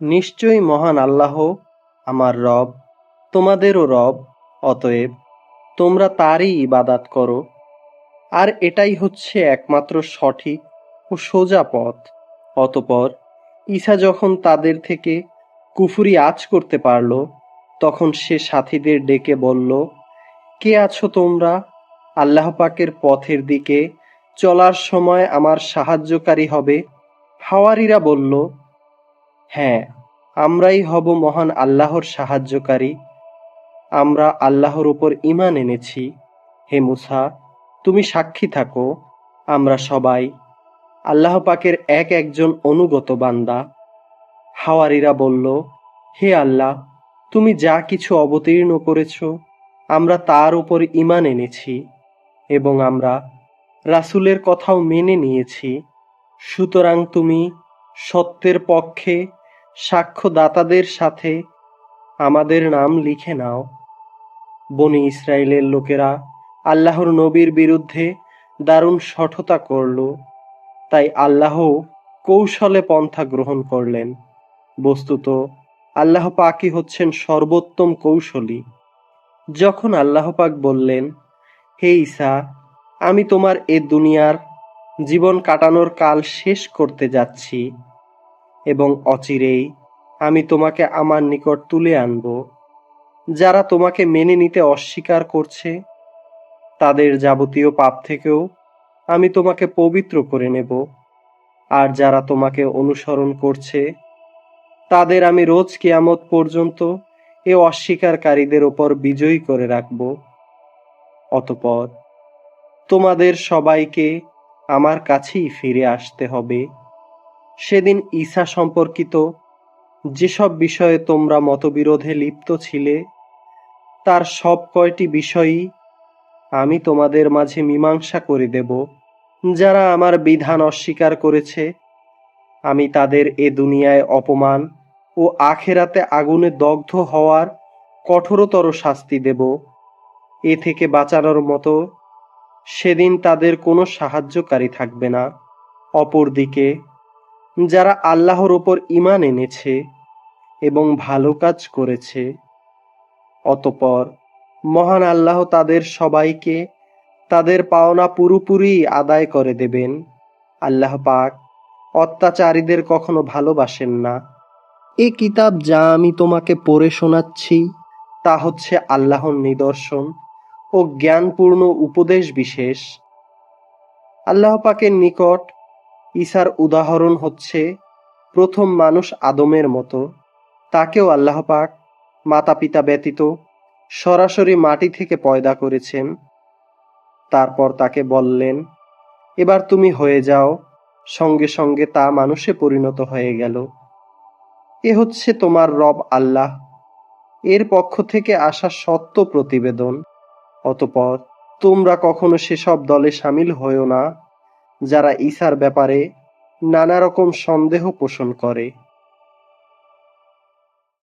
নিশ্চয়ই মহান আল্লাহ আমার রব, তোমাদেরও রব, অতএব তোমরা তারই ইবাদাত করো। আর এটাই হচ্ছে একমাত্র সঠিক ও সোজা পথ। অতপর ঈসা যখন তাদের থেকে কুফুরি আজ করতে পারল, তখন সে সাথীদের ডেকে বলল, কে আছো তোমরা? আল্লাহ পাকের পথের দিকে চলার সময় আমার সাহায্যকারী হবে? হাওয়ারিরা বলল হ্যাঁ আমরাই হব মহান আল্লাহর সাহায্যকারী। আমরা আল্লাহর উপর ঈমান এনেছি। হে মুসা, তুমি সাক্ষী থাকো, আমরা সবাই আল্লাহ পাকের এক একজন অনুগত বান্দা। হাওয়ারিরা বলল, হে আল্লাহ, তুমি যা কিছু অবতীর্ণ করেছ, আমরা তার উপর ঈমান এনেছি এবং আমরা রাসূলের কথাও মেনে নিয়েছি। সুতরাং তুমি সত্যের পক্ষে সাক্ষ্যদাতাদের সাথে আমাদের নাম লিখে নাও। বনি ইসরায়েলের লোকেরা আল্লাহর নবীর বিরুদ্ধে দারুণ শঠতা করল। তাই আল্লাহ কৌশলে পন্থা গ্রহণ করলেন। বস্তুত, আল্লাহ পাকই হচ্ছেন সর্বোত্তম কৌশলী। যখন আল্লাহ পাক বললেন, হে ঈসা, আমি তোমার এ দুনিয়ার জীবন কাটানোর কাল শেষ করতে যাচ্ছি। এবং অচিরেই আমি তোমাকে আমার নিকট তুলে আনব। যারা তোমাকে মেনে নিতে অস্বীকার করছে, তাদের যাবতীয় পাপ থেকেও আমি তোমাকে পবিত্র করে নেব। আর যারা তোমাকে অনুসরণ করছে, তাদের আমি রোজ কিয়ামত পর্যন্ত এ অস্বীকারীদের ওপর বিজয়ী করে রাখব। অতপর তোমাদের সবাইকে আমার কাছেই ফিরে আসতে হবে। সেদিন ঈসা সম্পর্কিত যেসব বিষয়ে তোমরা মতবিরোধে লিপ্ত ছিলে, তার সব কয়টি বিষয়ই আমি তোমাদের মাঝে মীমাংসা করে দেব। যারা আমার বিধান অস্বীকার করেছে, আমি তাদের এ দুনিয়ায় অপমান ও আখেরাতে আগুনে দগ্ধ হওয়ার কঠোরতর শাস্তি দেব। এ থেকে বাঁচানোর মতো সেদিন তাদের কোনো সাহায্যকারী থাকবে না। অপরদিকে যারা আল্লাহর ওপর ঈমান এনেছে এবং ভালো কাজ করেছে, অতপর মহান আল্লাহ তাদের সবাইকে তাদের পাওনা পুরোপুরি আদায় করে দেবেন। আল্লাহ পাক অত্যাচারীদের কখনো ভালোবাসেন না। এ কিতাব যা আমি তোমাকে পড়ে শোনাচ্ছি, তা হচ্ছে আল্লাহর নিদর্শন ও জ্ঞানপূর্ণ উপদেশ বিশেষ। আল্লাহ পাকের নিকট ঈসার উদাহরণ হচ্ছে, প্রথম মানুষ আদমের মতো। তাকেও আল্লাহ পাক মাতা পিতা ব্যতীত সরাসরি মাটি থেকে পয়দা করেছেন। তারপর তাকে বললেন, এবার তুমি হয়ে যাও, সঙ্গে সঙ্গে তা মানুষে পরিণত হয়ে গেল। এ হচ্ছে তোমার রব আল্লাহ। এর পক্ষ থেকে আসা সত্য প্রতিবেদন। অতপর তোমরা কখনো সেসব দলে সামিল হয়েও না। যারা ঈসার ব্যাপারে নানা রকম সন্দেহ পোষণ করে।